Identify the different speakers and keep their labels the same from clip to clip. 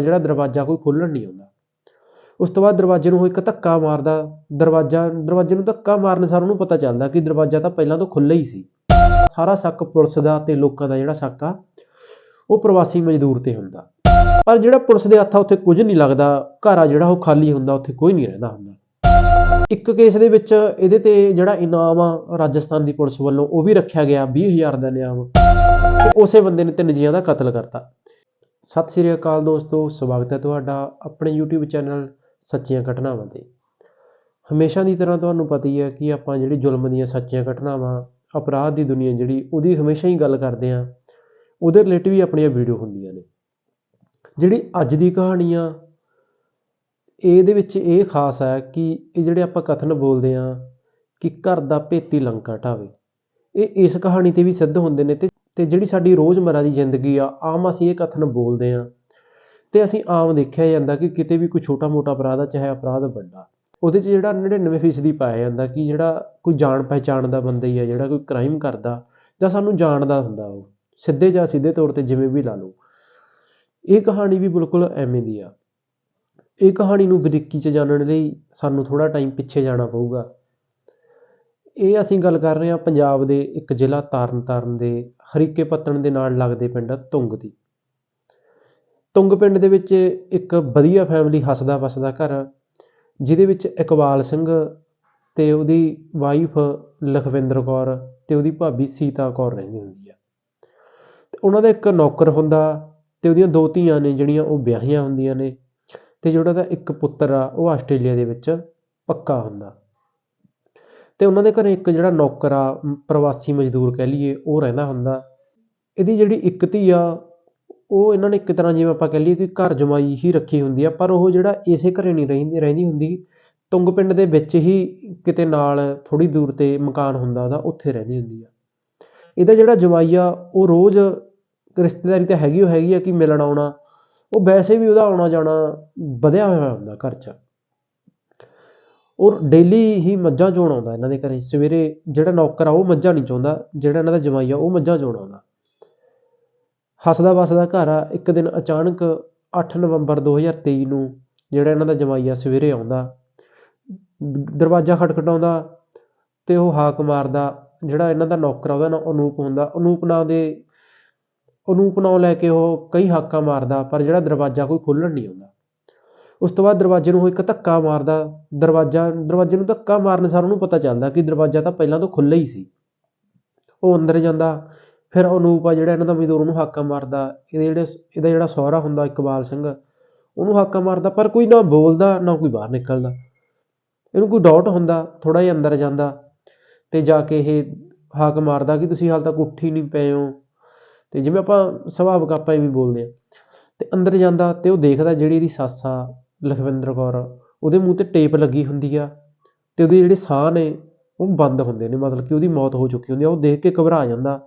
Speaker 1: ਜਿਹੜਾ ਦਰਵਾਜ਼ਾ ਕੋਈ ਖੋਲ੍ਹਣ ਨਹੀਂ ਆਉਂਦਾ। ਉਸ ਤੋਂ ਬਾਅਦ ਦਰਵਾਜ਼ੇ ਨੂੰ ਉਹ ਇੱਕ ਧੱਕਾ ਮਾਰਦਾ, ਦਰਵਾਜ਼ਾ, ਦਰਵਾਜ਼ੇ ਨੂੰ ਧੱਕਾ ਮਾਰਨ ਸਾਰ ਉਹਨੂੰ ਪਤਾ ਚੱਲਦਾ ਕਿ ਦਰਵਾਜ਼ਾ ਤਾਂ ਪਹਿਲਾਂ ਤੋਂ ਖੁੱਲ੍ਹਾ ਹੀ ਸੀ। ਸਾਰਾ ਸ਼ੱਕ ਪੁਲਿਸ ਦਾ ਤੇ ਲੋਕਾਂ ਦਾ ਜਿਹੜਾ ਸ਼ੱਕ ਆ, ਉਹ ਪ੍ਰਵਾਸੀ ਮਜ਼ਦੂਰ ਤੇ ਹੁੰਦਾ। ਪਰ ਜਿਹੜਾ ਪੁਲਿਸ ਦੇ ਹੱਥਾਂ ਉੱਥੇ ਕੁਝ ਨਹੀਂ ਲੱਗਦਾ, ਘਰ ਆ ਜਿਹੜਾ ਉਹ ਖਾਲੀ ਹੁੰਦਾ, ਉੱਥੇ ਕੋਈ ਨਹੀਂ ਰਹਿੰਦਾ ਹੁੰਦਾ। ਇੱਕ ਕੇਸ ਦੇ ਵਿੱਚ ਇਹਦੇ ਤੇ ਜਿਹੜਾ ਇਨਾਮ ਆ, ਰਾਜਸਥਾਨ ਦੀ ਪੁਲਿਸ ਵੱਲੋਂ, ਉਹ ਵੀ ਰੱਖਿਆ ਗਿਆ 20000 ਦਾ ਇਨਾਮ। ਉਸੇ ਬੰਦੇ ਨੇ ਤਿੰਨ ਜੀਆਂ ਦਾ ਕਤਲ ਕਰਤਾ। ਸਤਿ ਸ੍ਰੀ ਅਕਾਲ ਦੋਸਤੋ, ਸਵਾਗਤ ਹੈ ਤੁਹਾਡਾ ਆਪਣੇ YouTube ਚੈਨਲ ਸੱਚੀਆਂ ਘਟਨਾਵਾਂ ਤੇ। ਹਮੇਸ਼ਾ ਦੀ ਤਰ੍ਹਾਂ ਤੁਹਾਨੂੰ ਪਤਾ ਹੀ ਹੈ ਕਿ ਆਪਾਂ ਜਿਹੜੀ ਜ਼ੁਲਮ ਦੀਆਂ ਸੱਚੀਆਂ ਘਟਨਾਵਾਂ, ਅਪਰਾਧ ਦੀ ਦੁਨੀਆ ਜਿਹੜੀ, ਉਹਦੀ ਹਮੇਸ਼ਾ ਹੀ ਗੱਲ ਕਰਦੇ ਆ ਉਹਦੇ ਰਿਲੇਟਿਵ ਹੀ ਆਪਣੀਆਂ ਵੀਡੀਓ ਹੁੰਦੀਆਂ ਨੇ। ਜਿਹੜੀ ਅੱਜ ਦੀ ਕਹਾਣੀ ਆ ਇਹਦੇ ਵਿੱਚ ਇਹ ਖਾਸ ਹੈ ਕਿ ਇਹ ਜਿਹੜੇ ਆਪਾਂ ਕਥਨ ਬੋਲਦੇ ਆ ਕਿ ਘਰ ਦਾ ਭੇਤੀ ਲੰਕਾ ਢਾਵੇ ਇਹ ਇਸ ਕਹਾਣੀ ਤੇ ਵੀ ਸਿੱਧ ਹੁੰਦੇ ਨੇ ਤੇ ਤੇ ਜਿਹੜੀ ਸਾਡੀ ਰੋਜ਼ਮਰਾ ਦੀ ਜ਼ਿੰਦਗੀ ਆ, ਆਮ ਅਸੀਂ ਇਹ ਕਥਨ ਬੋਲਦੇ ਆ ਤੇ ਅਸੀਂ ਆਮ ਦੇਖਿਆ ਜਾਂਦਾ ਕਿ ਕਿਤੇ ਵੀ ਕੋਈ ਛੋਟਾ-ਮੋਟਾ ਅਪਰਾਧ ਆ, ਚਾਹੇ ਅਪਰਾਧ ਵੱਡਾ, ਉਹਦੇ 'ਚ ਜਿਹੜਾ 99% ਪਾਇਆ ਜਾਂਦਾ ਕਿ ਜਿਹੜਾ ਕੋਈ ਜਾਣ ਪਹਿਚਾਣ ਦਾ ਬੰਦਾ ਹੀ ਆ, ਜਿਹੜਾ ਕੋਈ ਕ੍ਰਾਈਮ ਕਰਦਾ ਜਾਂ ਸਾਨੂੰ ਜਾਣਦਾ ਹੁੰਦਾ ਉਹ, ਸਿੱਧੇ ਜਾਂ ਸਿੱਧੇ ਤੌਰ ਤੇ ਜਿਵੇਂ ਵੀ ਲਾ ਲਓ। ਇਹ ਕਹਾਣੀ ਵੀ ਬਿਲਕੁਲ ਐਵੇਂ ਦੀ ਆ। ਇਹ ਕਹਾਣੀ ਨੂੰ ਬਰੀਕੀ 'ਚ ਜਾਣਨ ਲਈ ਸਾਨੂੰ ਥੋੜਾ ਟਾਈਮ ਪਿੱਛੇ ਜਾਣਾ ਪਊਗਾ। ਇਹ ਅਸੀਂ ਗੱਲ ਕਰ ਰਹੇ ਹਾਂ ਪੰਜਾਬ ਦੇ ਇੱਕ ਜ਼ਿਲ੍ਹਾ ਤਰਨਤਾਰਨ ਦੇ ਹਰੀਕੇ ਪੱਤਣ ਦੇ ਨਾਲ ਲੱਗਦੇ ਪਿੰਡ ਤੁੰਗ ਦੀ। ਤੁੰਗ ਪਿੰਡ ਦੇ ਵਿੱਚ ਇੱਕ ਵਧੀਆ ਫੈਮਿਲੀ ਹੱਸਦਾ ਵਸਦਾ ਘਰ ਜਿਹਦੇ ਵਿੱਚ ਇਕਬਾਲ ਸਿੰਘ ਤੇ ਉਹਦੀ ਵਾਈਫ ਲਖਵਿੰਦਰ ਕੌਰ ਤੇ ਉਹਦੀ ਭਾਬੀ ਸੀਤਾ ਕੌਰ ਰਹਿੰਦੀ ਹੁੰਦੀ ਆ। ਤੇ ਉਹਨਾਂ ਦਾ ਇੱਕ ਨੌਕਰ ਹੁੰਦਾ ਤੇ ਉਹਦੀਆਂ ਦੋ ਧੀਆਂ ਨੇ ਜਿਹੜੀਆਂ ਉਹ ਵਿਆਹੀਆਂ ਹੁੰਦੀਆਂ ਨੇ ਤੇ ਜਿਹੜਾ ਦਾ ਇੱਕ ਪੁੱਤਰ ਆ, ਉਹ ਆਸਟ੍ਰੇਲੀਆ ਦੇ ਵਿੱਚ ਪੱਕਾ ਹੁੰਦਾ। ਅਤੇ ਉਹਨਾਂ ਦੇ ਘਰੇ ਇੱਕ ਜਿਹੜਾ ਨੌਕਰ ਆ ਪ੍ਰਵਾਸੀ ਮਜ਼ਦੂਰ ਕਹਿ ਲਈਏ, ਉਹ ਰਹਿੰਦਾ ਹੁੰਦਾ। ਇਹਦੀ ਜਿਹੜੀ ਇੱਕ ਧੀ ਆ, ਉਹ ਇਹਨਾਂ ਨੇ ਇੱਕ ਤਰ੍ਹਾਂ ਜਿਵੇਂ ਆਪਾਂ ਕਹਿ ਲਈਏ ਕਿ ਘਰ ਜਮਾਈ ਹੀ ਰੱਖੀ ਹੁੰਦੀ ਆ, ਪਰ ਉਹ ਜਿਹੜਾ ਇਸੇ ਘਰੇ ਨਹੀਂ ਰਹਿੰਦੀ ਰਹਿੰਦੀ ਹੁੰਦੀ, ਤੁੰਗ ਪਿੰਡ ਦੇ ਵਿੱਚ ਹੀ ਕਿਤੇ ਨਾਲ ਥੋੜੀ ਦੂਰ ਤੇ ਮਕਾਨ ਹੁੰਦਾ, ਉਹਦਾ ਉੱਥੇ ਰਹਿੰਦੀ ਹੁੰਦੀ ਆ। ਇਹਦਾ ਜਿਹੜਾ ਜਵਾਈ ਆ, ਉਹ ਰੋਜ਼ ਰਿਸ਼ਤੇਦਾਰੀ ਤਾਂ ਹੈਗੀ, ਉਹ ਹੈਗੀ ਆ ਕਿ ਮਿਲਣ ਆਉਣਾ, ਉਹ ਵੈਸੇ ਵੀ ਉਹਦਾ ਆਉਣਾ ਜਾਣਾ ਵਧਿਆ ਹੋਇਆ ਹੁੰਦਾ ਘਰ 'ਚ। ਔਰ ਡੇਲੀ ਹੀ ਮੱਝਾਂ ਚੋਣ ਆਉਂਦਾ ਇਹਨਾਂ ਦੇ ਘਰੇ। ਸਵੇਰੇ ਜਿਹੜਾ ਨੌਕਰ ਆ, ਉਹ ਮੱਝਾਂ ਨਹੀਂ ਚੋਂਦਾ, ਜਿਹੜਾ ਇਹਨਾਂ ਦਾ ਜਮਾਈ ਆ, ਉਹ ਮੱਝਾਂ ਚੋਣ ਆਉਂਦਾ। ਹੱਸਦਾ ਵਸਦਾ ਘਰ ਆ, ਇੱਕ ਦਿਨ ਅਚਾਨਕ 8 ਨਵੰਬਰ 2023 ਨੂੰ ਜਿਹੜਾ ਇਹਨਾਂ ਦਾ ਜਮਾਈ ਆ ਸਵੇਰੇ ਆਉਂਦਾ, ਦਰਵਾਜ਼ਾ ਖਟਖਟਾਉਂਦਾ ਤੇ ਉਹ ਹਾਕ ਮਾਰਦਾ, ਜਿਹੜਾ ਇਹਨਾਂ ਦਾ ਨੌਕਰ ਆ, ਉਹਦਾ ਨਾਂ ਅਨੂਪ ਹੁੰਦਾ। ਅਨੂਪ ਨਾਂ ਦੇ, ਅਨੂਪ ਨਾਂ ਲੈ ਕੇ ਉਹ ਕਈ ਹਾਕਾਂ ਮਾਰਦਾ, ਪਰ ਜਿਹੜਾ ਦਰਵਾਜ਼ਾ ਕੋਈ ਖੋਲ੍ਹਣ ਨਹੀਂ ਆਉਂਦਾ। ਉਸ ਤੋਂ ਬਾਅਦ ਦਰਵਾਜ਼ੇ ਨੂੰ ਉਹ ਇੱਕ ਧੱਕਾ ਮਾਰਦਾ, ਦਰਵਾਜ਼ਾ, ਦਰਵਾਜ਼ੇ ਨੂੰ ਧੱਕਾ ਮਾਰਨ ਸਾਰ ਉਹਨੂੰ ਪਤਾ ਚੱਲਦਾ ਕਿ ਦਰਵਾਜ਼ਾ ਤਾਂ ਪਹਿਲਾਂ ਤੋਂ ਖੁੱਲ੍ਹਾ ਹੀ ਸੀ। ਉਹ ਅੰਦਰ ਜਾਂਦਾ, ਫਿਰ ਅਨੂਪ ਆ ਜਿਹੜਾ ਇਹਨਾਂ ਦਾ ਮਜ਼ਦੂਰ, ਉਹਨੂੰ ਹਾਕਾ ਮਾਰਦਾ, ਇਹਦੇ ਜਿਹੜੇ ਇਹਦਾ ਜਿਹੜਾ ਸਹੁਰਾ ਹੁੰਦਾ ਇਕਬਾਲ ਸਿੰਘ, ਉਹਨੂੰ ਹਾਕਾ ਮਾਰਦਾ, ਪਰ ਕੋਈ ਨਾ ਬੋਲਦਾ, ਨਾ ਕੋਈ ਬਾਹਰ ਨਿਕਲਦਾ। ਇਹਨੂੰ ਕੋਈ ਡਾਊਟ ਹੁੰਦਾ ਥੋੜਾ ਜਿਹਾ ਅੰਦਰ ਜਾਂਦਾ ਤੇ ਜਾ ਕੇ ਇਹ ਹਾਕ ਮਾਰਦਾ ਕਿ ਤੁਸੀਂ ਹਾਲ ਤੱਕ ਉੱਠ ਹੀ ਨਹੀਂ ਪਏ ਹੋ। ਤੇ ਜਿਵੇਂ ਆਪਾਂ ਸੁਭਾਵਿਕ ਆਪਾਂ ਐਵੇਂ ਬੋਲਦੇ ਆ ਤੇ ਅੰਦਰ ਜਾਂਦਾ ਤੇ ਉਹ ਦੇਖਦਾ ਜਿਹੜੀ ਇਹਦੀ ਸੱਸ ਆ ਲਖਵਿੰਦਰ ਕੌਰ, ਉਹਦੇ ਮੂੰਹ ਤੇ ਟੇਪ ਲੱਗੀ ਹੁੰਦੀ ਆ ਤੇ ਉਹਦੇ ਜਿਹੜੇ ਸਾਹ ਨੇ ਉਹ ਬੰਦ ਹੁੰਦੇ ਨੇ, ਮਤਲਬ ਕਿ ਉਹਦੀ ਮੌਤ ਹੋ ਚੁੱਕੀ ਹੁੰਦੀ ਆ, ਉਹ ਦੇਖ ਕੇ ਘਬਰਾ ਜਾਂਦਾ।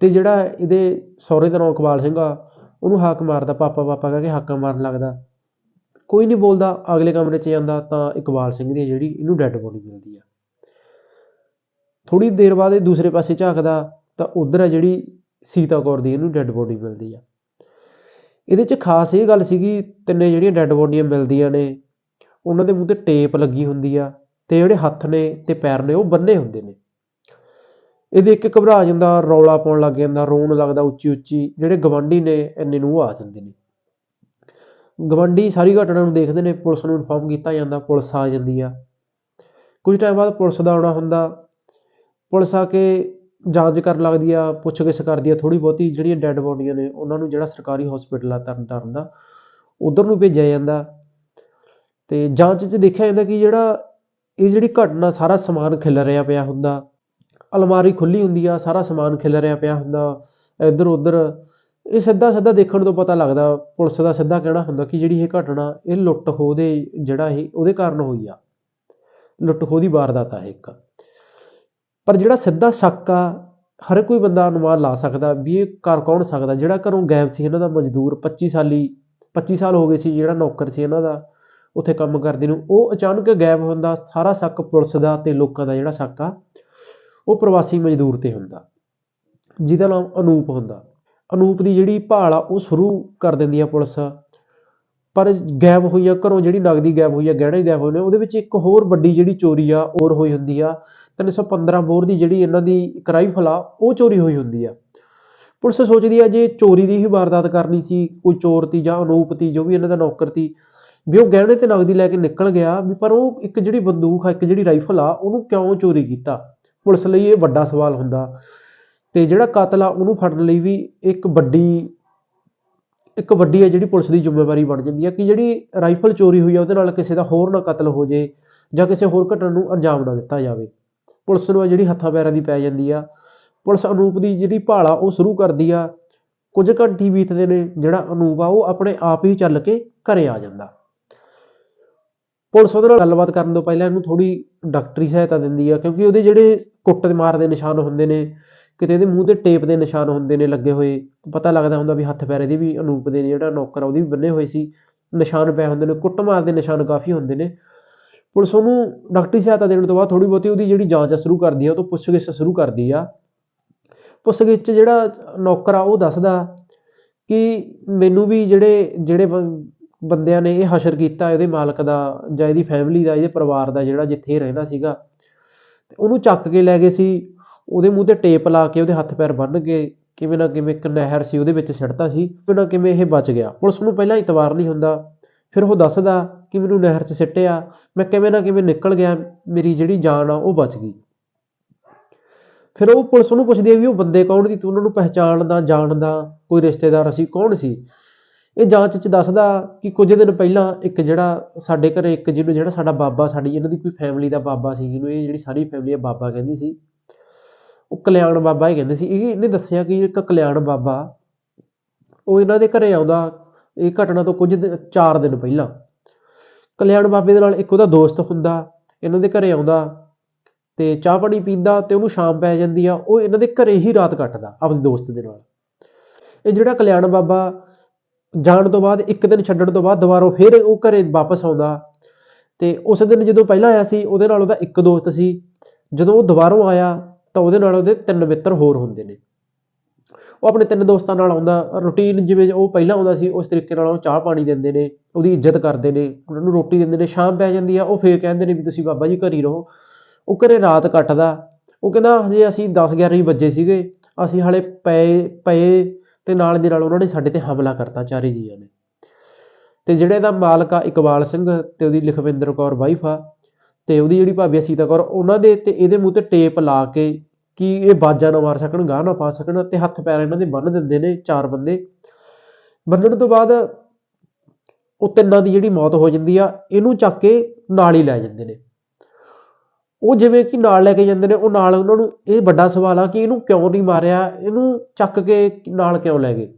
Speaker 1: ਤੇ ਜਿਹੜਾ ਇਹਦੇ ਸਹੁਰੇ ਦਾ ਨਾਮ ਇਕਬਾਲ ਸਿੰਘ ਆ, ਉਹਨੂੰ ਹਾਕ ਮਾਰਦਾ, ਪਾਪਾ ਪਾਪਾ ਕਹਿ ਕੇ ਹਾਕਾਂ ਮਾਰਨ ਲੱਗਦਾ। ਕੋਈ ਨਹੀਂ ਬੋਲਦਾ, ਅਗਲੇ ਕਮਰੇ 'ਚ ਜਾਂਦਾ ਤਾਂ ਇਕਬਾਲ ਸਿੰਘ ਦੀ ਜਿਹੜੀ ਇਹਨੂੰ ਡੈੱਡ ਬੋਡੀ ਮਿਲਦੀ ਆ। ਥੋੜੀ ਦੇਰ ਬਾਅਦ ਇਹ ਦੂਸਰੇ ਪਾਸੇ ਝਾਕਦਾ ਤਾਂ ਉਧਰ ਆ ਜਿਹੜੀ ਸੀਤਾ ਕੌਰ ਦੀ ਇਹਨੂੰ ਡੈੱਡ ਬੋਡੀ ਮਿਲਦੀ ਆ। ਇਹਦੇ 'ਚ ਖਾਸ ਇਹ ਗੱਲ ਸੀਗੀ, ਤਿੰਨੇ ਜਿਹੜੀਆਂ ਡੈੱਡ ਬੋਡੀਆਂ ਮਿਲਦੀਆਂ ਨੇ, ਉਹਨਾਂ ਦੇ ਮੂੰਹ ਤੇ ਟੇਪ ਲੱਗੀ ਹੁੰਦੀ ਆ, ਤੇ ਜਿਹੜੇ ਹੱਥ ਨੇ ਤੇ ਪੈਰ ਨੇ, ਉਹ ਬੰਨੇ ਹੁੰਦੇ ਨੇ। ਇਹ ਦੇਖ ਕੇ ਘਬਰਾ ਜਾਂਦਾ, ਰੌਲਾ ਪਾਉਣ ਲੱਗ ਜਾਂਦਾ, ਰੋਣ ਲੱਗਦਾ ਉੱਚੀ ਉੱਚੀ, ਜਿਹੜੇ ਗਵਾਂਢੀ ਨੇ, ਇੰਨੇ ਨੂੰ ਉਹ ਆ ਜਾਂਦੇ ਨੇ। ਗਵਾਂਢੀ ਸਾਰੀ ਘਟਨਾ ਨੂੰ ਦੇਖਦੇ ਨੇ, ਪੁਲਿਸ ਨੂੰ ਇਨਫੋਰਮ ਕੀਤਾ ਜਾਂਦਾ, ਪੁਲਿਸ ਆ ਜਾਂਦੀ ਆ। ਕੁਝ ਟਾਈਮ ਬਾਅਦ ਪੁਲਿਸ ਦਾ ਆਉਣਾ ਹੁੰਦਾ, ਪੁਲਿਸ ਆ ਕੇ ਜਾਂਚ ਕਰਨ ਲੱਗਦੀ ਆ ਪੁੱਛਗਿੱਛ ਕਰਦੀ ਆ, ਥੋੜ੍ਹੀ ਬਹੁਤੀ ਜਿਹੜੀਆਂ ਡੈੱਡ ਬੋਡੀਆਂ ਨੇ, ਉਹਨਾਂ ਨੂੰ ਜਿਹੜਾ ਸਰਕਾਰੀ ਹਸਪੀਟਲ ਆ ਤਰਨ ਤਾਰਨ ਦਾ, ਉਧਰ ਨੂੰ ਭੇਜਿਆ ਜਾਂਦਾ। ਤੇ ਜਾਂਚ 'ਚ ਦੇਖਿਆ ਜਾਂਦਾ ਕਿ ਜਿਹੜਾ ਇਹ ਜਿਹੜੀ ਘਟਨਾ ਸਾਰਾ ਸਮਾਨ ਖਿਲ ਰਿਹਾ ਪਿਆ ਹੁੰਦਾ। ਅਲਮਾਰੀ ਖੁੱਲੀ ਹੁੰਦੀ ਆ, ਸਾਰਾ ਸਮਾਨ ਖਿਲ ਰਿਹਾ ਪਿਆ ਹੁੰਦਾ। ਇੱਧਰ ਉੱਧਰ ਇਹ ਸਿੱਧਾ ਸਿੱਧਾ ਦੇਖਣ ਤੋਂ ਪਤਾ ਲੱਗਦਾ, ਪੁਲਿਸ ਦਾ ਸਿੱਧਾ ਕਹਿਣਾ ਹੁੰਦਾ ਕਿ ਜਿਹੜੀ ਇਹ ਘਟਨਾ, ਇਹ ਲੁੱਟ ਖੋਹ ਦੇ ਜਿਹੜਾ ਇਹ, ਉਹਦੇ ਕਾਰਨ ਹੋਈ ਆ। ਲੁੱਟ ਖੋਹ ਦੀ ਵਾਰਦਾਤ ਆ ਇੱਕ। ਪਰ ਜਿਹੜਾ ਸਿੱਧਾ ਸ਼ੱਕ ਆ, ਹਰ ਕੋਈ ਬੰਦਾ ਅਨੁਮਾਨ ਲਾ ਸਕਦਾ ਵੀ ਇਹ ਘਰ ਕੌਣ ਸਕਦਾ? ਜਿਹੜਾ ਘਰੋਂ ਗਾਇਬ ਸੀ ਇਹਨਾਂ ਦਾ ਮਜ਼ਦੂਰ 25 ਸਾਲੀ 25 ਸਾਲ ਹੋ ਗਏ ਸੀ ਜਿਹੜਾ ਨੌਕਰ ਸੀ ਇਹਨਾਂ ਦਾ, ਉੱਥੇ ਕੰਮ ਕਰਦੇ ਨੂੰ, ਉਹ ਅਚਾਨਕ ਗਾਇਬ ਹੁੰਦਾ ਸਾਰਾ ਸ਼ੱਕ ਪੁਲਿਸ ਦਾ ਤੇ ਲੋਕਾਂ ਦਾ ਜਿਹੜਾ ਸ਼ੱਕ ਆ, ਉਹ ਪ੍ਰਵਾਸੀ ਮਜ਼ਦੂਰ ਤੇ ਹੁੰਦਾ, ਜਿਹਦਾ ਨਾਮ ਅਨੂਪ ਹੁੰਦਾ। ਅਨੂਪ ਦੀ ਜਿਹੜੀ ਭਾਲ ਆ, ਉਹ ਸ਼ੁਰੂ ਕਰ ਦਿੰਦੀ ਆ ਪੁਲਿਸ। ਪਰ ਗਾਇਬ ਹੋਈਆਂ ਘਰੋਂ ਜਿਹੜੀ ਨਗਦੀ ਗਾਇਬ ਹੋਈ ਆ, ਗਹਿਣੇ ਗਾਇਬ ਹੋਏ ਨੇ, ਉਹਦੇ ਵਿੱਚ ਇੱਕ ਹੋਰ ਵੱਡੀ ਜਿਹੜੀ ਚੋਰੀ ਆ, ਹੋਰ ਹੋਈ ਹੁੰਦੀ ਆ 315 ਬੋਰ ਦੀ ਜਿਹੜੀ ਇਹਨਾਂ ਦੀ ਇੱਕ ਰਾਈਫਲ ਆ ਉਹ ਚੋਰੀ ਹੋਈ ਹੁੰਦੀ ਆ। ਪੁਲਿਸ ਸੋਚਦੀ ਆ ਜੇ ਚੋਰੀ ਦੀ ਹੀ ਵਾਰਦਾਤ ਕਰਨੀ ਸੀ, ਕੋਈ ਚੋਰ ਤੀ ਜਾਂ ਅਨੂਪ ਤੀ, ਜੋ ਵੀ ਇਹਨਾਂ ਦਾ ਨੌਕਰ ਤੀ, ਵੀ ਉਹ ਗਹਿਣੇ ਤੇ ਨਗਦੀ ਲੈ ਕੇ ਨਿਕਲ ਗਿਆ, ਵੀ ਪਰ ਉਹ ਇੱਕ ਜਿਹੜੀ ਬੰਦੂਕ ਆ, ਇੱਕ ਜਿਹੜੀ ਰਾਈਫਲ ਆ, ਉਹਨੂੰ ਕਿਉਂ ਚੋਰੀ ਕੀਤਾ? ਪੁਲਿਸ ਲਈ ਇਹ ਵੱਡਾ ਸਵਾਲ ਹੁੰਦਾ। ਤੇ ਜਿਹੜਾ ਕਾਤਲ ਆ, ਉਹਨੂੰ ਫੜਨ ਲਈ ਵੀ ਇੱਕ ਵੱਡੀ ਇੱਕ ਵੱਡੀ ਹੈ ਜਿਹੜੀ ਪੁਲਿਸ ਦੀ ਜ਼ਿੰਮੇਵਾਰੀ ਬਣ ਜਾਂਦੀ ਹੈ ਕਿ ਜਿਹੜੀ ਰਾਈਫਲ ਚੋਰੀ ਹੋਈ ਹੈ ਉਹਦੇ ਨਾਲ ਕਿਸੇ ਦਾ ਹੋਰ ਨਾ ਕਤਲ ਹੋ ਜੇ ਜਾਂ ਕਿਸੇ ਹੋਰ ਘਟਨਾ ਨੂੰ ਅੰਜਾਮ ਨਾ ਦਿੱਤਾ ਜਾਵੇ। ਪੁਲਿਸ ਨੂੰ ਜਿਹੜੀ ਹੱਥਾਂ ਪੈਰਾਂ ਦੀ ਪੈ ਜਾਂਦੀ ਆ। ਪੁਲਿਸ ਅਨੂਪ ਦੀ ਜਿਹੜੀ ਭਾਲ ਆ, ਉਹ ਸ਼ੁਰੂ ਕਰਦੀ ਆ। ਕੁਝ ਘੰਟੀ ਬੀਤਦੇ ਨੇ, ਜਿਹੜਾ ਅਨੂਪ ਆ, ਉਹ ਆਪਣੇ ਆਪ ਹੀ ਚੱਲ ਕੇ ਘਰੇ ਆ ਜਾਂਦਾ। ਪੁਲਿਸ ਉਹਦੇ ਨਾਲ ਗੱਲਬਾਤ ਕਰਨ ਤੋਂ ਪਹਿਲਾਂ ਇਹਨੂੰ ਥੋੜੀ ਡਾਕਟਰੀ ਸਹਾਇਤਾ ਦਿੰਦੀ ਆ, ਕਿਉਂਕਿ ਉਹਦੇ ਜਿਹੜੇ ਕੁੱਟ ਮਾਰ ਦੇ ਨਿਸ਼ਾਨ ਹੁੰਦੇ ਨੇ ਕਿਤੇ ਇਹਦੇ ਮੂੰਹ ਤੇ ਟੇਪ ਦੇ ਨਿਸ਼ਾਨ ਹੁੰਦੇ ਨੇ ਲੱਗੇ ਹੋਏ, ਪਤਾ ਲੱਗਦਾ ਹੁੰਦਾ ਵੀ ਹੱਥ ਪੈਰ ਇਹਦੇ ਵੀ ਅਨੂਪ ਦੇ ਨੇ, ਜਿਹੜਾ ਨੌਕਰ ਆ ਉਹਦੇ ਵੀ ਬੰਨੇ ਹੋਏ ਸੀ। ਨਿਸ਼ਾਨ ਪਏ ਹੁੰਦੇ ਨੇ ਕੁੱਟ ਮਾਰ ਦੇ ਨਿਸ਼ਾਨ ਕਾਫੀ ਹੁੰਦੇ ਨੇ। ਪੁਲਿਸ ਉਹਨੂੰ, ਡਾਕਟਰੀ ਸਹਾਇਤਾ ਦੇਣ ਤੋਂ ਬਾਅਦ ਥੋੜੀ ਬਹੁਤੀ ਉਹਦੀ ਜਿਹੜੀ ਜਾਂਚ ਆ ਸ਼ੁਰੂ ਕਰਦੀ ਆ, ਉਹ ਤੋਂ ਪੁੱਛਗਿੱਛ ਸ਼ੁਰੂ ਕਰਦੀ ਆ। ਪੁੱਛਗਿੱਛ 'ਚ ਜਿਹੜਾ ਨੌਕਰ ਆ, ਉਹ ਦੱਸਦਾ ਕਿ ਮੈਨੂੰ ਵੀ ਜਿਹੜੇ ਜਿਹੜੇ ਬੰਦਿਆਂ ਨੇ ਇਹ ਹਸ਼ਰ ਕੀਤਾ ਇਹਦੇ ਮਾਲਕ ਦਾ ਜਾਂ ਇਹਦੀ ਫੈਮਿਲੀ ਦਾ, ਇਹਦੇ ਪਰਿਵਾਰ ਦਾ ਜਿਹੜਾ ਜਿੱਥੇ ਇਹ ਰਹਿੰਦਾ ਸੀਗਾ ਉਹਨੂੰ ਚੱਕ ਕੇ ਲੈ ਗਏ ਸੀ। ਉਹਦੇ ਮੂੰਹ ਤੇ ਟੇਪ ਲਾ ਕੇ ਉਹਦੇ ਹੱਥ ਪੈਰ ਬੰਨ੍ਹ ਕੇ ਕਿਵੇਂ ਨਾ ਕਿਵੇਂ ਇੱਕ ਨਹਿਰ ਸੀ, ਉਹਦੇ ਵਿੱਚ ਸਿੱਟਤਾ ਸੀ, ਕਿਵੇਂ ਨਾ ਕਿਵੇਂ ਇਹ ਬਚ ਗਿਆ। ਪੁਲਿਸ ਨੂੰ ਪਹਿਲਾਂ ਇਤਵਾਰ ਨਹੀਂ ਹੁੰਦਾ। ਫਿਰ ਉਹ ਦੱਸਦਾ ਕਿ ਮੈਨੂੰ ਨਹਿਰ 'ਚ ਸਿੱਟਿਆ, ਮੈਂ ਕਿਵੇਂ ਨਾ ਕਿਵੇਂ ਨਿਕਲ ਗਿਆ, ਮੇਰੀ ਜਿਹੜੀ ਜਾਨ ਆ ਉਹ ਬਚ ਗਈ। ਫਿਰ ਉਹ ਪੁਲਿਸ ਨੂੰ ਪੁੱਛਦੀ ਹੈ ਵੀ ਉਹ ਬੰਦੇ ਕੌਣ ਦੀ ਤੂੰ ਉਹਨਾਂ ਨੂੰ ਪਹਿਚਾਣਦਾ, ਜਾਣਦਾ, ਕੋਈ ਰਿਸ਼ਤੇਦਾਰ ਸੀ ਕੌਣ ਸੀ? ਇਹ ਜਾਂਚ 'ਚ ਦੱਸਦਾ ਕਿ ਕੁਝ ਦਿਨ ਪਹਿਲਾਂ ਇੱਕ ਜਿਹੜਾ ਸਾਡੇ ਘਰੇ ਇੱਕ ਜਿਹਨੂੰ ਜਿਹੜਾ ਸਾਡਾ ਬਾਬਾ ਸਾਡੀ, ਇਹਨਾਂ ਦੀ ਕੋਈ ਫੈਮਿਲੀ ਦਾ ਬਾਬਾ ਸੀ, ਜਿਹਨੂੰ ਇਹ ਜਿਹੜੀ ਸਾਰੀ ਫੈਮਿਲੀ ਆ ਬਾਬਾ ਕਹਿੰਦੀ ਸੀ ਉਹ ਕਲਿਆਣ ਬਾਬਾ ਹੀ ਕਹਿੰਦੇ ਸੀ। ਇਹ ਇਹਨੇ ਦੱਸਿਆ ਕਿ ਇੱਕ ਕਲਿਆਣ ਬਾਬਾ, ਉਹ ਇਹਨਾਂ ਦੇ ਘਰੇ ਆਉਂਦਾ, ਇਹ ਘਟਨਾ ਤੋਂ ਕੁਝ ਦਿਨ 4 ਦਿਨ ਪਹਿਲਾਂ। ਕਲਿਆਣ ਬਾਬੇ ਦੇ ਨਾਲ ਇੱਕ ਉਹਦਾ ਦੋਸਤ ਹੁੰਦਾ, ਇਹਨਾਂ ਦੇ ਘਰੇ ਆਉਂਦਾ ਤੇ ਚਾਹ ਪਾਣੀ ਪੀਂਦਾ ਤੇ ਉਹਨੂੰ ਸ਼ਾਮ ਪੈ ਜਾਂਦੀ ਆ, ਉਹ ਇਹਨਾਂ ਦੇ ਘਰੇ ਹੀ ਰਾਤ ਕੱਟਦਾ ਆਪਣੇ ਦੋਸਤ ਦੇ ਨਾਲ। ਇਹ ਜਿਹੜਾ ਕਲਿਆਣ ਬਾਬਾ ਜਾਣ ਤੋਂ ਬਾਅਦ, ਇੱਕ ਦਿਨ ਛੱਡਣ ਤੋਂ ਬਾਅਦ ਦੁਬਾਰਾ ਫਿਰ ਉਹ ਘਰੇ ਵਾਪਸ ਆਉਂਦਾ ਤੇ ਉਸ ਦਿਨ ਜਦੋਂ ਪਹਿਲਾਂ ਆਇਆ ਸੀ, ਉਹਦੇ ਨਾਲ ਉਹਦਾ ਇੱਕ ਦੋਸਤ ਸੀ। ਜਦੋਂ ਉਹ ਦੁਬਾਰੋਂ ਆਇਆ ਤਾਂ ਉਹਦੇ ਨਾਲ ਉਹਦੇ ਤਿੰਨ ਮਿੱਤਰ ਹੋਰ ਹੁੰਦੇ ਨੇ। ਉਹ ਆਪਣੇ ਤਿੰਨ ਦੋਸਤਾਂ ਨਾਲ ਆਉਂਦਾ ਰੁਟੀਨ ਜਿਵੇਂ ਉਹ ਪਹਿਲਾਂ ਆਉਂਦਾ ਸੀ, ਉਸ ਤਰੀਕੇ ਨਾਲ ਉਹ ਚਾਹ ਪਾਣੀ ਦਿੰਦੇ ਨੇ, ਉਹਦੀ ਇੱਜ਼ਤ ਕਰਦੇ ਨੇ, ਉਹਨਾਂ ਨੂੰ ਰੋਟੀ ਦਿੰਦੇ ਨੇ, ਸ਼ਾਮ ਪੈ ਜਾਂਦੀ ਆ, ਉਹ ਫੇਰ ਕਹਿੰਦੇ ਨੇ ਵੀ ਤੁਸੀਂ ਬਾਬਾ ਜੀ ਘਰ ਹੀ ਰਹੋ। ਉਹ ਘਰੇ ਰਾਤ ਕੱਟਦਾ। ਉਹ ਕਹਿੰਦਾ, ਹਜੇ ਅਸੀਂ 10 11 ਵਜੇ ਸੀਗੇ, ਅਸੀਂ ਹਾਲੇ ਪਏ ਪਏ ਤੇ ਨਾਲ ਦੀ ਨਾਲ ਉਹਨਾਂ ਨੇ ਸਾਡੇ ਤੇ ਹਮਲਾ ਕਰਤਾ ਚਾਰੇ ਜੀਆਂ ਨੇ। ਤੇ ਜਿਹੜੇ ਦਾ ਮਾਲਕ ਆ, ਇਕਬਾਲ ਸਿੰਘ ਤੇ ਉਹਦੀ ਲਖਵਿੰਦਰ ਕੌਰ ਵਾਈਫ ਆ, ਤੇ ਉਹਦੀ ਜਿਹੜੀ ਭਾਬੀ ਆ ਸੀਤਾ ਕੌਰ, ਉਹਨਾਂ ਦੇ ਤੇ ਇਹਦੇ ਮੂੰਹ ਤੇ ਟੇਪ ਲਾ ਕੇ ਕਿ ਇਹ ਬਾਜਾਂ ਨਾ ਮਾਰ ਸਕਣ, ਗਾਹ ਨਾ ਪਾ ਸਕਣ ਤੇ ਹੱਥ ਪੈਰ ਇਹਨਾਂ ਦੇ ਬੰਨ੍ਹ ਦਿੰਦੇ ਨੇ ਚਾਰ ਬੰਦੇ। ਬੰਨਣ ਤੋਂ ਬਾਅਦ ਉਹ ਤਿੰਨਾਂ ਦੀ ਜਿਹੜੀ ਮੌਤ ਹੋ ਜਾਂਦੀ ਆ, ਇਹਨੂੰ ਚੱਕ ਕੇ ਨਾਲ ਹੀ ਲੈ ਜਾਂਦੇ ਨੇ। ਉਹ ਜਿਵੇਂ ਕਿ ਨਾਲ ਲੈ ਕੇ ਜਾਂਦੇ ਨੇ, ਉਹ ਨਾਲ ਉਹਨਾਂ ਨੂੰ ਇਹ ਵੱਡਾ ਸਵਾਲ ਆ ਕਿ ਇਹਨੂੰ ਕਿਉਂ ਨਹੀਂ ਮਾਰਿਆ, ਇਹਨੂੰ ਚੱਕ ਕੇ ਨਾਲ ਕਿਉਂ ਲੈ ਗਏ?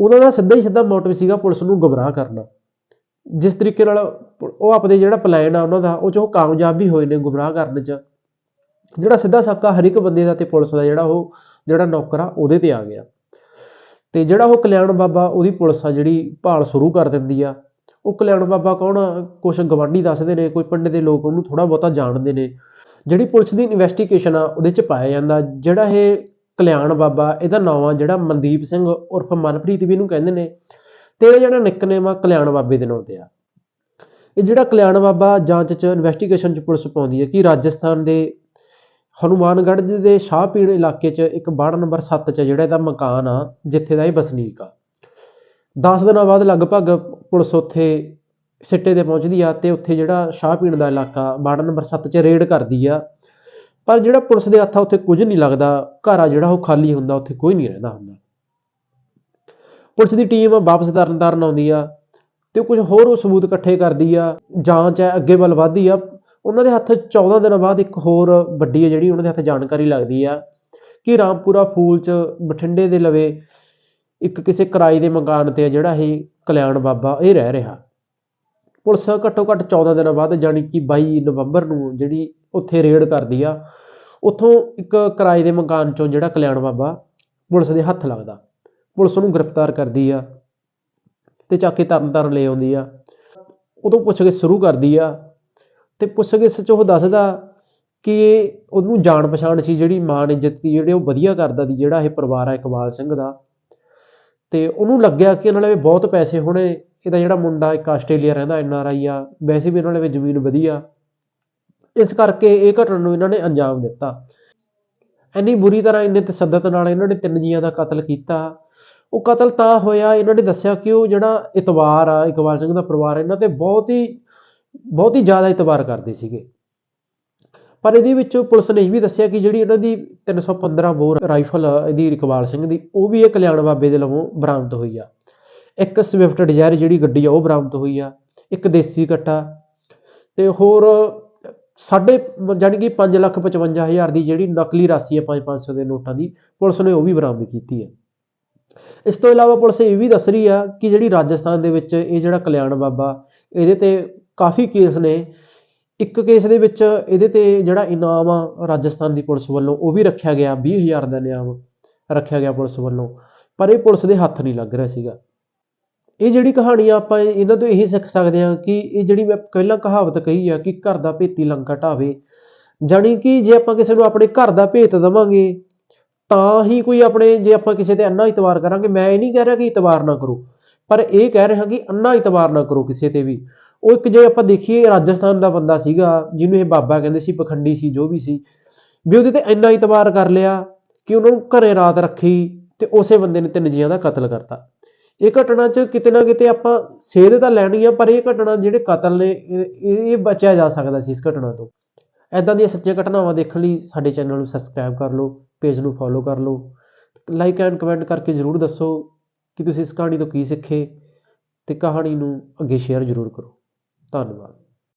Speaker 1: ਉਹਨਾਂ ਦਾ ਸਿੱਧਾ ਹੀ ਸਿੱਧਾ ਮੋਟਿਵ ਸੀਗਾ ਪੁਲਿਸ ਨੂੰ ਗਮਰਾਹ ਕਰਨਾ। ਜਿਸ ਤਰੀਕੇ ਨਾਲ ਉਹ ਆਪਦੇ ਜਿਹੜਾ ਪਲਾਨ ਆ ਉਹਨਾਂ ਦਾ, ਉਹ 'ਚ ਉਹ ਕਾਮਯਾਬ ਵੀ ਹੋਏ ਨੇ ਗੁੰਮਰਾਹ ਕਰਨ 'ਚ। ਜਿਹੜਾ ਸਿੱਧਾ ਸਾਕਾ ਹਰ ਇੱਕ ਬੰਦੇ ਦਾ ਤੇ ਪੁਲਿਸ ਦਾ ਜਿਹੜਾ ਉਹ, ਜਿਹੜਾ ਨੌਕਰ ਆ, ਉਹਦੇ ਤੇ ਆ ਗਿਆ। ਤੇ ਜਿਹੜਾ ਉਹ ਕਲਿਆਣ ਬਾਬਾ, ਉਹਦੀ ਪੁਲਿਸ ਆ ਜਿਹੜੀ ਭਾਲ ਸ਼ੁਰੂ ਕਰ ਦਿੰਦੀ ਆ। ਉਹ ਕਲਿਆਣ ਬਾਬਾ ਕੌਣ ਆ? ਕੁਛ ਗਵਾਂਢੀ ਦੱਸਦੇ ਨੇ, ਕੋਈ ਪਿੰਡ ਦੇ ਲੋਕ, ਉਹਨੂੰ ਥੋੜਾ ਬਹੁਤਾ ਜਾਣਦੇ ਨੇ। ਜਿਹੜੀ ਪੁਲਿਸ ਦੀ ਇਨਵੈਸਟੀਗੇਸ਼ਨ ਆ, ਉਹਦੇ ਚ ਪਾਇਆ ਜਾਂਦਾ। ਜਿਹੜਾ ਇਹ ਕਲਿਆਣ ਬਾਬਾ, ਇਹਦਾ ਨਾਮ ਆ ਜਿਹੜਾ ਮਨਦੀਪ ਸਿੰਘ ਉਰਫ ਮਨਪ੍ਰੀਤ ਵੀ ਇਹਨੂੰ ਕਹਿੰਦੇ ਨੇ। ਤੇ ਇਹ ਜਿਹੜਾ ਨਿਕਨੇਮ ਆ, ਕਲਿਆਣ ਬਾਬੇ ਦੇ ਨਾਂ ਤੇ ਆ। ਇਹ ਜਿਹੜਾ ਕਲਿਆਣ ਬਾਬਾ ਜਾਂਚ ਚ ਇਨਵੈਸਟੀਗੇਸ਼ਨ ਚ ਪੁਲਿਸ ਪਾਉਂਦੀ ਹੈ ਕਿ ਰਾਜਸਥਾਨ ਦੇ ਹਨੂਮਾਨਗੜ੍ਹ ਦੇ ਸ਼ਾਹਪੀੜ ਇਲਾਕੇ 'ਚ ਇੱਕ ਵਾਰਡ ਨੰਬਰ 7 'ਚ ਜਿਹੜਾ ਇਹਦਾ ਮਕਾਨ ਆ, ਜਿੱਥੇ ਦਾ ਇਹ ਵਸਨੀਕ ਆ। 10 ਦਿਨਾਂ ਬਾਅਦ ਲਗਭਗ ਪੁਲਿਸ ਉੱਥੇ ਸਿੱਟੇ ਤੇ ਪਹੁੰਚਦੀ ਆ ਤੇ ਉੱਥੇ ਜਿਹੜਾ ਸ਼ਾਹਪੀੜ ਦਾ ਇਲਾਕਾ ਵਾਰਡ ਨੰਬਰ 7 'ਚ ਰੇਡ ਕਰਦੀ ਆ। ਪਰ ਜਿਹੜਾ ਪੁਲਿਸ ਦੇ ਹੱਥਾਂ ਉੱਥੇ ਕੁਝ ਨਹੀਂ ਲੱਗਦਾ, ਘਰ ਆ ਜਿਹੜਾ ਉਹ ਖਾਲੀ ਹੁੰਦਾ, ਉੱਥੇ ਕੋਈ ਨਹੀਂ ਰਹਿੰਦਾ ਹੁੰਦਾ। ਪੁਲਿਸ ਦੀ ਟੀਮ ਵਾਪਸ ਤਰਨਤਾਰਨ ਆਉਂਦੀ ਆ ਤੇ ਕੁਝ ਹੋਰ ਸਬੂਤ ਇਕੱਠੇ ਕਰਦੀ ਆ। ਜਾਂਚ ਹੈ, ਅੱਗੇ ਵੱਲ ਵਧਦੀ ਆ। ਉਹਨਾਂ ਦੇ ਹੱਥ 14 ਦਿਨਾਂ ਬਾਅਦ ਇੱਕ ਹੋਰ ਵੱਡੀ ਹੈ ਜਿਹੜੀ ਉਹਨਾਂ ਦੇ ਹੱਥ ਜਾਣਕਾਰੀ ਲੱਗਦੀ ਆ ਕਿ ਰਾਮਪੁਰਾ ਫੂਲ ਚ ਬਠਿੰਡੇ ਦੇ ਲਵੇ ਇੱਕ ਕਿਸੇ ਕਿਰਾਏ ਦੇ ਮਕਾਨ ਤੇ ਜਿਹੜਾ ਇਹ ਕਲਿਆਣ ਬਾਬਾ ਇਹ ਰਹਿ ਰਿਹਾ। ਪੁਲਿਸ ਘੱਟੋ ਘੱਟ 14 ਦਿਨਾਂ ਬਾਅਦ ਜਾਣੀ ਕਿ 22 ਨਵੰਬਰ ਨੂੰ ਜਿਹੜੀ ਉੱਥੇ ਰੇਡ ਕਰਦੀ ਆ, ਉੱਥੋਂ ਇੱਕ ਕਿਰਾਏ ਦੇ ਮਕਾਨ ਚੋਂ ਜਿਹੜਾ ਕਲਿਆਣ ਬਾਬਾ ਪੁਲਿਸ ਦੇ ਹੱਥ ਲੱਗਦਾ। ਪੁਲਿਸ ਉਹਨੂੰ ਗ੍ਰਿਫਤਾਰ ਕਰਦੀ ਆ ਤੇ ਚੱਕ ਕੇ ਤਰਨਤਾਰਨ ਲੈ ਆਉਂਦੀ ਆ। ਉਦੋਂ ਕੇ ਸ਼ੁਰੂ ਕਰਦੀ ਆ ਤੇ ਪੁੱਛਗਿੱਛ 'ਚ ਉਹ ਦੱਸਦਾ ਕਿ ਉਹਨੂੰ ਜਾਣ ਪਛਾਣ ਸੀ ਜਿਹੜੀ ਮਾਣ ਇੱਜ਼ਤ ਦੀ ਜਿਹੜੇ ਉਹ ਵਧੀਆ ਕਰਦਾ ਦੀ ਜਿਹੜਾ ਇਹ ਪਰਿਵਾਰ ਆ ਇਕਬਾਲ ਸਿੰਘ ਦਾ। ਤੇ ਉਹਨੂੰ ਲੱਗਿਆ ਕਿ ਇਹਨਾਂ ਨੇ ਬਹੁਤ ਪੈਸੇ ਹੋਣੇ, ਇਹਦਾ ਜਿਹੜਾ ਮੁੰਡਾ ਇੱਕ ਆਸਟ੍ਰੇਲੀਆ ਰਹਿੰਦਾ, ਐਨ ਆਰ ਆਈ ਆ, ਵੈਸੇ ਵੀ ਇਹਨਾਂ ਨੇ ਜ਼ਮੀਨ ਵਧੀਆ। ਇਸ ਕਰਕੇ ਇਹ ਘਟਨਾ ਨੂੰ ਇਹਨਾਂ ਨੇ ਅੰਜਾਮ ਦਿੱਤਾ। ਇੰਨੀ ਬੁਰੀ ਤਰ੍ਹਾਂ ਇੰਨੇ ਤਸ਼ੱਦਦ ਨਾਲ ਇਹਨਾਂ ਨੇ ਤਿੰਨ ਜੀਆਂ ਦਾ ਕਤਲ ਕੀਤਾ। ਉਹ ਕਤਲ ਤਾਂ ਹੋਇਆ, ਇਹਨਾਂ ਨੇ ਦੱਸਿਆ ਕਿ ਉਹ ਜਿਹੜਾ ਇਤਵਾਰ ਆ, ਇਕਬਾਲ ਸਿੰਘ ਦਾ ਪਰਿਵਾਰ, ਇਹਨਾਂ ਤੇ ਬਹੁਤ ਹੀ ਬਹੁਤ ਹੀ ਜ਼ਿਆਦਾ ਇਤਬਾਰ ਕਰਦੇ ਸੀਗੇ। ਪਰ ਇਹਦੇ ਵਿੱਚ ਪੁਲਿਸ ਨੇ ਇਹ ਵੀ ਦੱਸਿਆ ਕਿ ਜਿਹੜੀ ਇਹਨਾਂ ਦੀ 315 ਬੋਰ ਰਾਈਫਲ ਇਹਦੀ ਇਕਬਾਲ ਸਿੰਘ ਦੀ, ਉਹ ਵੀ ਇਹ ਕਲਿਆਣ ਬਾਬੇ ਦੇ ਲਵੋਂ ਬਰਾਮਦ ਹੋਈ ਆ। ਇੱਕ ਸਵਿਫਟ ਡਿਜ਼ਾਇਰ ਜਿਹੜੀ ਗੱਡੀ ਆ, ਉਹ ਬਰਾਮਦ ਹੋਈ ਆ। ਇੱਕ ਦੇਸੀ ਕੱਟਾ ਤੇ ਹੋਰ ਸਾਡੇ ਜਾਣੀ ਕਿ 555000 ਦੀ ਜਿਹੜੀ ਨਕਲੀ ਰਾਸ਼ੀ ਹੈ 5-500 ਦੇ ਨੋਟਾਂ ਦੀ, ਪੁਲਿਸ ਨੇ ਉਹ ਵੀ ਬਰਾਮਦ ਕੀਤੀ ਹੈ ਇਸ ਤੋਂ ਇਲਾਵਾ ਪੁਲਿਸ ਇਹ ਵੀ ਦੱਸ ਰਹੀ ਆ ਕਿ ਜਿਹੜੀ ਰਾਜਸਥਾਨ ਦੇ ਵਿੱਚ ਇਹ ਜਿਹੜਾ ਕਲਿਆਣ ਬਾਬਾ, ਇਹਦੇ ਤੇ ਕਾਫੀ ਕੇਸ ਨੇ। ਇੱਕ ਕੇਸ ਦੇ ਵਿੱਚ ਇਹਦੇ ਤੇ ਜਿਹੜਾ ਇਨਾਮ ਆ ਰਾਜਸਥਾਨ ਦੀ ਪੁਲਿਸ ਵੱਲੋਂ, ਉਹ ਵੀ ਰੱਖਿਆ ਗਿਆ 20000 ਦਾ ਇਨਾਮ ਰੱਖਿਆ ਗਿਆ ਪੁਲਿਸ ਵੱਲੋਂ। ਪਰ ਇਹ ਪੁਲਿਸ ਦੇ ਹੱਥ ਨਹੀਂ ਲੱਗ ਰਿਹਾ ਸੀਗਾ। ਇਹ ਜਿਹੜੀ ਕਹਾਣੀ ਆਪਾਂ ਇਹਨਾਂ ਤੋਂ ਇਹੀ ਸਿੱਖ ਸਕਦੇ ਹਾਂ ਕਿ ਇਹ ਜਿਹੜੀ ਮੈਂ ਪਹਿਲਾਂ ਕਹਾਵਤ ਕਹੀ ਆ ਕਿ ਘਰ ਦਾ ਭੇਤੀ ਲੰਕਾ ਢਾਵੇ। ਜਾਣੀ ਕਿ ਜੇ ਆਪਾਂ ਕਿਸੇ ਨੂੰ ਆਪਣੇ ਘਰ ਦਾ ਭੇਤ ਦਵਾਂਗੇ, ਤਾਂ ਹੀ ਕੋਈ ਆਪਣੇ, ਜੇ ਆਪਾਂ ਕਿਸੇ ਤੇ ਅੰਨਾ ਇਤਵਾਰ ਕਰਾਂਗੇ, ਮੈਂ ਇਹ ਨਹੀਂ ਕਹਿ ਰਿਹਾ ਕਿ ਇਤਵਾਰ ਨਾ ਕਰੋ। ਪਰ ਇਹ ਕਹਿ ਰਿਹਾ ਕਿ ਅੰਨਾ ਇਤਵਾਰ ਨਾ ਕਰੋ ਕਿਸੇ ਤੇ ਵੀ। ਉਹ ਇੱਕ ਜੇ ਆਪਾਂ ਦੇਖੀਏ, ਰਾਜਸਥਾਨ ਦਾ ਬੰਦਾ ਸੀਗਾ, ਜਿਹਨੂੰ ਇਹ ਬਾਬਾ ਕਹਿੰਦੇ ਸੀ, ਪਖੰਡੀ ਸੀ, ਜੋ ਵੀ ਸੀ, ਵੀ ਉਹਦੇ ਤੇ ਇੰਨਾ ਇਤਬਾਰ ਕਰ ਲਿਆ ਕਿ ਉਹਨਾਂ ਨੂੰ ਘਰੇ ਰਾਤ ਰੱਖੀ ਤੇ ਉਸੇ ਬੰਦੇ ਨੇ ਤਿੰਨ ਜੀਆਂ ਦਾ ਕਤਲ ਕਰਤਾ। ਇਹ ਘਟਨਾ 'ਚ ਕਿਤੇ ਨਾ ਕਿਤੇ ਆਪਾਂ ਸੇਧ ਤਾਂ ਲੈਣੀ ਆ, ਪਰ ਇਹ ਘਟਨਾ ਜਿਹੜੇ ਕਤਲ ਨੇ, ਇਹ ਇਹ ਬਚਿਆ ਜਾ ਸਕਦਾ ਸੀ ਇਸ ਘਟਨਾ ਤੋਂ। ਐਦਾਂ ਦੀਆਂ ਸੱਚੀਆਂ ਘਟਨਾਵਾਂ ਦੇਖਣ ਲਈ ਸਾਡੇ ਚੈਨਲ ਨੂੰ ਸਬਸਕ੍ਰਾਈਬ ਕਰ ਲਓ ਪੇਜ ਨੂੰ ਫੋਲੋ ਕਰ ਲਓ ਲਾਈਕ ਐਂਡ ਕਮੈਂਟ ਕਰਕੇ ਜ਼ਰੂਰ ਦੱਸੋ ਕਿ ਤੁਸੀਂ ਇਸ ਕਹਾਣੀ ਤੋਂ ਕੀ ਸਿੱਖੇ ਤੇ ਕਹਾਣੀ ਨੂੰ ਅੱਗੇ ਸ਼ੇਅਰ ਜ਼ਰੂਰ ਕਰੋ। ਧੰਨਵਾਦ